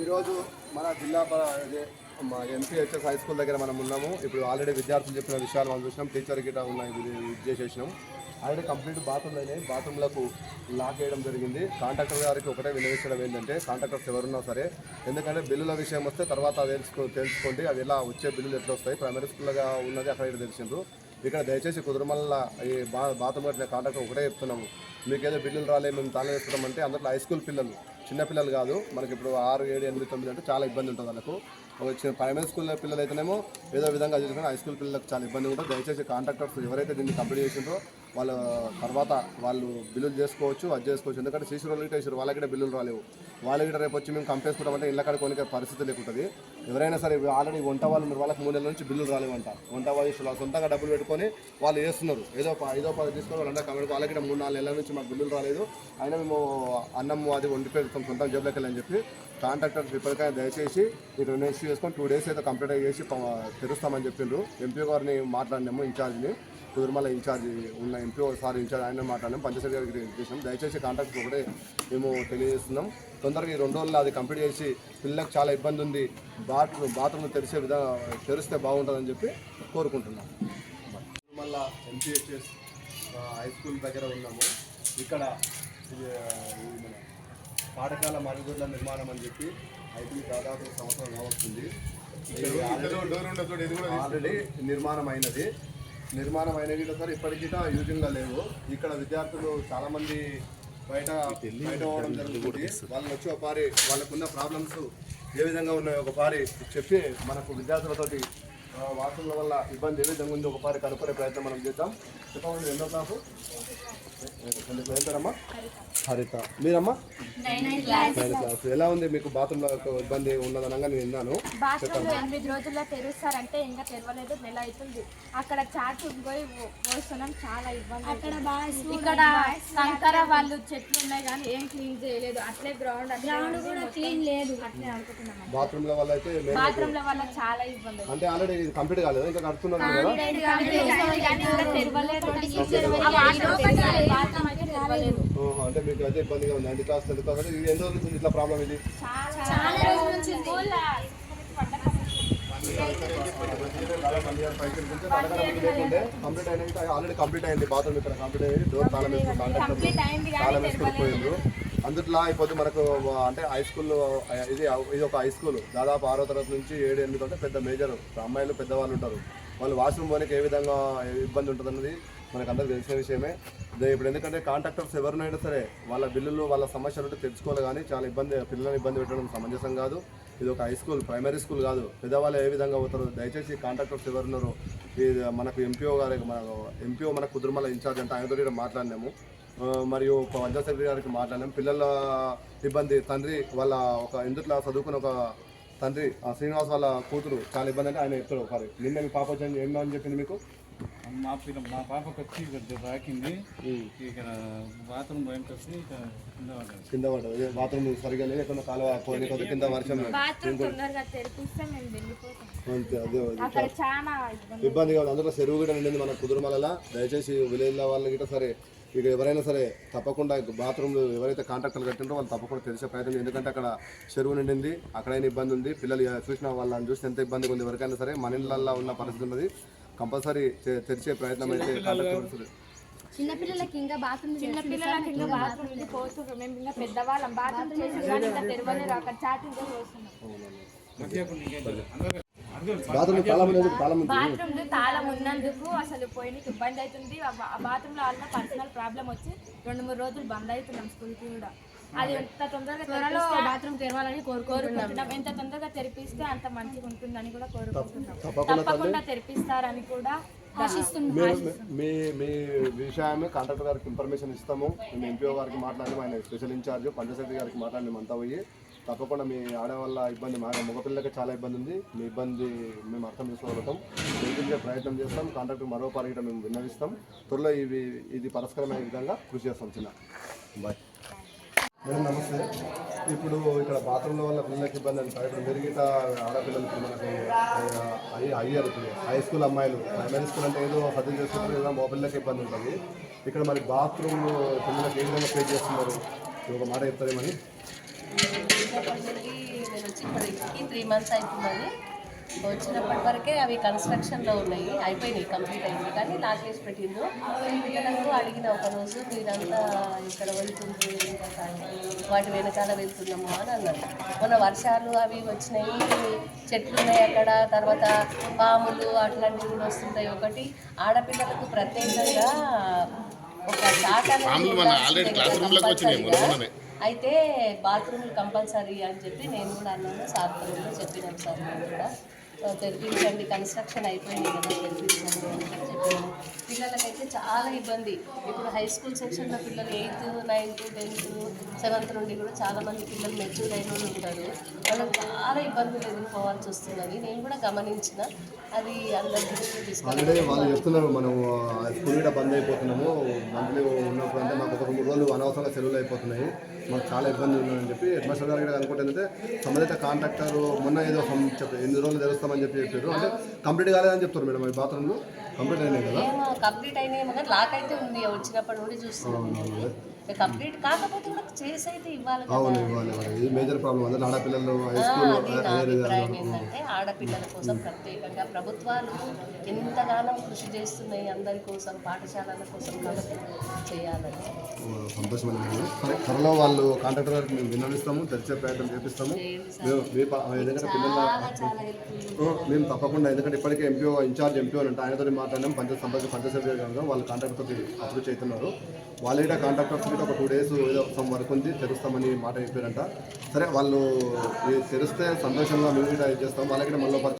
ఈరోజు మన జిల్లా అదే మా ఎంపీహెచ్ఎస్ హై స్కూల్ దగ్గర మనం ఉన్నాము. ఇప్పుడు ఆల్రెడీ విద్యార్థులు చెప్పిన విషయాలు మనం చూసినాం. టీచర్ గిట్ట ఉన్నాయి ఇది చేసేసినాం. ఆల్రెడీ కంప్లీట్ బాత్రూమ్లు అయినాయి. బాత్రూమ్లకు లాక్ వేయడం జరిగింది. కాంట్రాక్టర్ గారికి ఒకటే వినియోగించడం ఏంటంటే కాంట్రాక్టర్స్ ఎవరున్నా సరే ఎందుకంటే బిల్లుల విషయం వస్తే తర్వాత తెలుసుకో తెలుసుకోండి. అది ఎలా వచ్చే బిల్లులు ఎట్లా వస్తాయి? ప్రైమరీ స్కూల్గా ఉన్నది అక్కడ ఇక్కడ తెలిసిండ్రు. ఇక్కడ దయచేసి కుదురుమల్ల ఈ బా బాత్రూమ్ కట్టిన కాంట్రాక్టర్ ఒకటే చెప్తున్నాము. మీకు ఏదో బిల్లులు రాలే మేము తాళం వేస్తున్నామంటే అందులో హై స్కూల్ పిల్లలు చిన్నపిల్లలు కాదు. మనకి ఇప్పుడు ఆరు ఏడు ఎనిమిది తొమ్మిది అంటే చాలా ఇబ్బంది ఉంటుంది వాళ్ళకు. వచ్చిన ప్రైమరీ స్కూల్ పిల్లలు అయితేనేమో ఏదో విధంగా చేసుకుని హై స్కూల్ పిల్లలకు చాలా ఇబ్బంది ఉంటుంది. దయచేసి కాంట్రాక్టర్స్ ఎవరైతే దీన్ని కంప్లీట్ చేసిండ్రో వాళ్ళ తర్వాత వాళ్ళు బిల్లులు చేసుకోవచ్చు అది చేసుకోవచ్చు. ఎందుకంటే శిశు రోజులు గిట్ట వాళ్ళకి బిల్లులు రాలేవు. వాళ్ళకి రేపు వచ్చి మేము కంపేసుకుంటామంటే ఇళ్ళ కాడ కొనికే పరిస్థితి లేకుంటుంది. ఎవరైనా సరే ఆల్రెడీ వంట వాళ్ళు మీరు వాళ్ళకి మూడు నెలల నుంచి బిల్లులు రాలేవంట. వంట వాళ్ళు సొంతంగా డబ్బులు పెట్టుకొని వాళ్ళు చేస్తున్నారు. ఏదో ఐదో పది తీసుకొని వాళ్ళంతా కాబట్టి వాళ్ళకి మూడు నాలుగు నెలల నుంచి మాకు బిల్లులు రాలేదు. అయినా మేము అన్నం అది వండి పెడతాం సొంతం జబ్బులకి అని చెప్పి కాంట్రాక్టర్స్ ఇప్పటికైనా దయచేసి ఈ రెండు ఇష్యూ చేసుకొని టూ డేస్ అయితే కంప్లీట్ చేసి తెరుస్తామని చెప్పిండ్రు. ఎంపీ గారిని మాట్లాడినాము ఇన్ఛార్జ్ని. కుదురుమల ఇన్ఛార్జ్ ఉన్న ఎంపీ సార్ ఇన్ఛార్జ్ ఆయన మాట్లాడినాం పంచాయతీ గారికి చేసినాం దయచేసి కాంట్రాక్ట్ ఒకటే మేము తెలియజేస్తున్నాం. తొందరగా ఈ రెండు రోజుల్లో అది కంప్లీట్ చేసి పిల్లలకు చాలా ఇబ్బంది ఉంది. బాత్రూమ్ బాత్రూమ్ తెరిచే విధంగా తెరిస్తే బాగుంటుందని చెప్పి కోరుకుంటున్నాం. మళ్ళా ఎంపీహెచ్ఎస్ హై స్కూల్ దగ్గర ఉన్నాము. ఇక్కడ మన పాఠశాల మరుగుదొడ్ల నిర్మాణం అని చెప్పి ఐటీ దాదాపు సంవత్సరం కావస్తుంది ఇది ఆల్రెడీ- నిర్మాణం అయినది నిర్మాణం అయినవి కూడా సార్ ఇప్పటికీ యూజింగ్లో లేవు. ఇక్కడ విద్యార్థులు చాలా మంది బయట బయట పోవడం జరుగుతుంది. వాళ్ళు వచ్చి ఒక పారి వాళ్ళకున్న ప్రాబ్లమ్స్ ఏ విధంగా ఉన్నాయో ఒక పారి చెప్పి మనకు విద్యార్థులతోటి వాసనల వల్ల ఇబ్బంది ఏ విధంగా ఉందో ఒక పారి కనుక్కునే ప్రయత్నం మనం చేద్దాం. చెప్పండి ఎన్నో క్లాసు? పేరమ్మా హరిత. మీరమ్మా? క్లాస్. ఎలా ఉంది మీకు బాత్రూంలో ఇబ్బంది ఉన్నదనగా నేను విన్నాను. బాత్రూమ్ ఎనిమిది రోజుల్లో తెరుస్తారంటే ఇంకా తెరవలేదు నెల అవుతుంది. అక్కడ చాట్ పోయి పోస్తున్నాం చాలా ఇబ్బంది అక్కడ ఇక్కడ కంకర వాళ్ళు చెట్లు ఉన్నాయి కానీ ఏం క్లీన్ చేయలేదు. అట్లే గ్రౌండ్ గ్రౌండ్ కూడా క్లీన్ లేదు. అట్లే అనుకుంటున్నాం. బాత్రూమ్ల వల్ల అయితే మేము బాత్రూమ్ వల్ల చాలా ఇబ్బంది అంటే ఆల్రెడీ ఇది కంప్లీట్ కాలేదు. ఇంకా కడుతున్నారు కదా అంటే మీకు అయితే ఇబ్బందిగా ఉంది. నైన్త్ క్లాస్ టెన్త్ క్లాస్ అంటే ఇది ఎన్ని రోజుల నుంచి ఇట్లా ప్రాబ్లం ఇది? కంప్లీట్ అయినాక ఆల్రెడీ కంప్లీట్ అయింది. బాత్రూమ్ ఇక్కడ కంప్లీట్ అయ్యింది డోర్ తాళం వేసుకుని కంప్లీట్ అయింది కానీ తాళం వేసుకుని పోయిండ్రు. అందుట్లో అయిపోతే మనకు అంటే హై స్కూల్ ఇది ఇది ఒక హై స్కూల్ దాదాపు ఆరో తరగతి నుంచి ఏడు ఎనిమిది అంటే పెద్ద మేజర్ అమ్మాయిలు పెద్దవాళ్ళు ఉంటారు. వాళ్ళు వాష్రూమ్ పోనీకి ఏ విధంగా ఇబ్బంది ఉంటుంది అన్నది మనకు అందరికి తెలిసిన విషయమే. ఇప్పుడు ఎందుకంటే కాంట్రాక్టర్స్ ఎవరినైనా సరే వాళ్ళ బిల్లులు వాళ్ళ సమస్యలు ఉంటే తెలుసుకోవాలి కానీ చాలా ఇబ్బంది పిల్లల్ని ఇబ్బంది పెట్టడం సమంజసం కాదు. ఇది ఒక హై స్కూల్ ప్రైమరీ స్కూల్ కాదు. పెద్దవాళ్ళు ఏ విధంగా అవుతారు దయచేసి కాంట్రాక్టర్స్ ఎవరున్నారు ఇది మనకు ఎంపీఓ గారి మన ఎంపీఓ మన కుదురుమల ఇన్ఛార్జ్ అంటే ఆయనతో కూడా మాట్లాడినాము. మరియు పంచాయత్ సెక్రటరీ గారికి మాట్లాడాం పిల్లల ఇబ్బంది తండ్రి వాళ్ళ ఒక ఎందుట్లో చదువుకున్న ఒక తండ్రి ఆ శ్రీనివాస్ వాళ్ళ కూతురు చాలా ఇబ్బంది అంటే ఆయన చెప్తాడు ఒకసారి. నిన్న మీ పాప వచ్చింది ఏమని చెప్పింది మీకు? మా పిల్ల మా పాపకు వచ్చి ఇక్కడ రాకింది ఇక్కడ బాత్రూమ్ బయటకు వచ్చి కింద పడ్డది. కింద పడ్డది. బాత్రూమ్ సరిగా లేదు ఎక్కడ కాలువ పోనీ కొద్ది కింద వర్షం బాత్రూమ్ తొందరగా తెరిపిస్తే మేము వెళ్ళిపోతాం. అంతే అదే అది. అక్కడ చాలా ఇబ్బంది. కాదు. అందులో చెరువు కూడా నిండింది మన కుదురుమల దయచేసి విలేజ్ల వాళ్ళకి గిట్ట సరే ఇక ఎవరైనా సరే తప్పకుండా బాత్రూమ్లు ఎవరైతే కాంట్రాక్టర్లు కట్టిండ్రో వాళ్ళు తప్పకుండా తెలిసే ప్రయత్నం. ఎందుకంటే అక్కడ చెరువు నిండింది అక్కడైనా ఇబ్బంది ఉంది. పిల్లలు చూసిన వాళ్ళని చూస్తే ఎంత ఇబ్బందిగా ఉంది. ఎవరికైనా సరే మన ఇళ్ళల్లో ఉన్న పరిస్థితి ఉన్నది. కంపల్సరీ తెరిచే ప్రయత్నం అయితే చిన్నపిల్లలకి ఇంకా బాత్రూమ్ చిన్న పిల్లలకి ఇంకా బాత్రూమ్ ఉంది పోతున్నారు మేము ఇంకా పెద్దవాళ్ళం. బాత్రూమ్ చేసి కానీ ఇంకా తెరవలేరు అక్కడ చాటింగ్ పోస్తున్నాం బాత్రూమ్ తాళం ఉన్నందుకు అసలు పోయినకి ఇబ్బంది అవుతుంది. ఆ బా- ఆ బాత్రూమ్లో వల్ల పర్సనల్ ప్రాబ్లం వచ్చి రెండు మూడు రోజులు బంద్ అవుతున్నాం స్కూల్కి కూడా. అది ఎంత తొందరగా త్వరలో బాత్రూమ్ తెరవాలని కోరుకుంటున్నాం. ఎంత తొందరగా తెరిపిస్తే అంత మంచిగా ఉంటుందని కూడా కోరుకుంటున్నాం. తప్పకుండా తెరిపిస్తారని కూడా మీ మీ విషయాన్ని కాంట్రాక్టర్ గారికి ఇన్ఫర్మేషన్ ఇస్తాము. మేము ఎంపీఓ గారికి మాట్లాడి ఆయన స్పెషల్ ఇన్ఛార్జ్ పంచాయత్ సెక్రటరీ గారికి మాట్లాడి మేము అంతా పోయి తప్పకుండా మీ ఆడవాళ్ళ ఇబ్బంది మా మగపిల్లలకి చాలా ఇబ్బంది ఉంది. మీ ఇబ్బంది మేము అర్థం చేసుకోగలుగుతాం. తెలిపించే ప్రయత్నం చేస్తాం. కాంట్రాక్టర్ మరో పారిట మేము విన్నవిస్తాం. త్వరలో ఇవి ఇది పరిష్కారమైన విధంగా కృషి చేస్తాం చిన్న. బాయ్ మేడం నమస్తే. ఇప్పుడు ఇక్కడ బాత్రూమ్ల వల్ల పిల్లలకి ఇబ్బంది అంటారు ఇప్పుడు మెరుగిట ఆడపిల్లలకి ఇప్పుడు మనకు అయ్యి అయ్యారు ఇప్పుడు హై స్కూల్ అమ్మాయిలు. ప్రైమరీ స్కూల్ అంటే ఏదో చదువు చేస్తున్నారు ఏదో మా పిల్లలకి ఇబ్బంది ఉంటుంది. ఇక్కడ మరి బాత్రూమ్ పిల్లలకి ఏ విధంగా పే చేస్తున్నారు? ఒక మాట చెప్తారేమని? త్రీ మంత్స్ అవుతుందని. వచ్చినప్పటి వరకే అవి కన్స్ట్రక్షన్లో ఉన్నాయి అయిపోయినాయి కంప్లీట్ అయింది కానీ లాకేజ్ పెట్టిండు. పిల్లలకు అడిగిన ఒక రోజు మీరంతా ఇక్కడ వెళ్తుంది వాటి వెనకాల వెళ్తున్నాము అని అన్నారు. మొన్న వర్షాలు అవి వచ్చినాయి చెట్లు ఉన్నాయి అక్కడ తర్వాత పాములు అట్లాంటివి కూడా వస్తుంటాయి ఒకటి. ఆడపిల్లలకు ప్రత్యేకంగా ఒక చాట అయితే బాత్రూమ్ కంపల్సరీ అని చెప్పి నేను కూడా అన్నాను సార్ కూడా చెప్పినాను సార్ నేను కూడా. తెరిపించండి కన్స్ట్రక్షన్ అయిపోయింది కదా తెరిపించండి అని చెప్పి చెప్పాను పిల్లలకైతే చాలా ఇబ్బంది. ఇప్పుడు హై స్కూల్ సెక్షన్లో పిల్లలు ఎయిత్ నైన్త్ టెన్త్ సెవెంత్ నుండి కూడా చాలా మంది పిల్లలు మెచ్యూర్ అయిన వాళ్ళు ఉంటారు. వాళ్ళకి చాలా ఇబ్బందులు ఎదుర్కోవాల్సి వస్తున్నది నేను కూడా గమనించిన. అది అందరి దృష్టికి తీసుకెళ్ళి ఆల్రెడీ వాళ్ళు చెప్తున్నారు మనం స్కూల్ కూడా బంద్ అయిపోతున్నాము మంత్లీ ఉన్నప్పుడు అంటే మాకు ఒక మూడు రోజులు అనవసరంగా సెలవులు అయిపోతున్నాయి మాకు చాలా ఇబ్బంది ఉందని చెప్పి హెడ్ మాస్టర్ గారు కూడా అనుకుంటే సంబంధిత కాంట్రాక్టర్ మొన్న ఏదో some చెప్పి ఎన్ని రోజులు చేస్తామని చెప్పి చెప్పారు అంటే కంప్లీట్ కాలేదని చెప్తారు మేడం ఈ బాత్రూమ్లు కంప్లీట్ అయినాయి కదా? కంప్లీట్ అయినాయేమో కానీ లాక్ అయితే ఉంది. వచ్చినప్పటి నుండి చూస్తున్నాను కంప్లీట్ కాకపోతే కూడా చేసి అయితే ఇవ్వాలి కదా. అవును ఇవ్వాలి ఇవ్వాలి. ఇది మేజర్ ప్రాబ్లం అందరూ ఆడపిల్లలు హై స్కూల్ అభిప్రాయం ఏంటంటే ఆడపిల్లల కోసం ప్రత్యేకంగా ప్రభుత్వాలు ఎంతగానో కృషి చేస్తున్నాయి అందరి కోసం పాఠశాలల కోసం కాబట్టి చేయాలని. సంతోషమైన త్వరలో వాళ్ళు కాంట్రాక్టర్ గారికి మేము విన్నవిస్తాము తెరిచే ప్రయత్నం చేపిస్తాము. మీ ఎందుకంటే పిల్లల మేము తప్పకుండా ఎందుకంటే ఇప్పటికే ఎంపీఓ ఇన్ఛార్జ్ ఎంపీఓ అంటే ఆయనతో మాట్లాడినాం పంచాయత్ సంబంధించిన పంచాయతీ సెక్రటరీ వాళ్ళు కాంట్రాక్ట్ తోటి అప్రోచ్ అవుతున్నారు వాళ్ళ కాంట్రాక్టర్స్ ఒక టూ డేస్ ఏదో సమ్ వర్క్ ఉంది తెరుస్తామని మాట చెప్పారంట. సరే వాళ్ళు తెరిస్తే సంతోషంగా మేము కూడా ఇది చేస్తాం వాళ్ళకి మళ్ళీ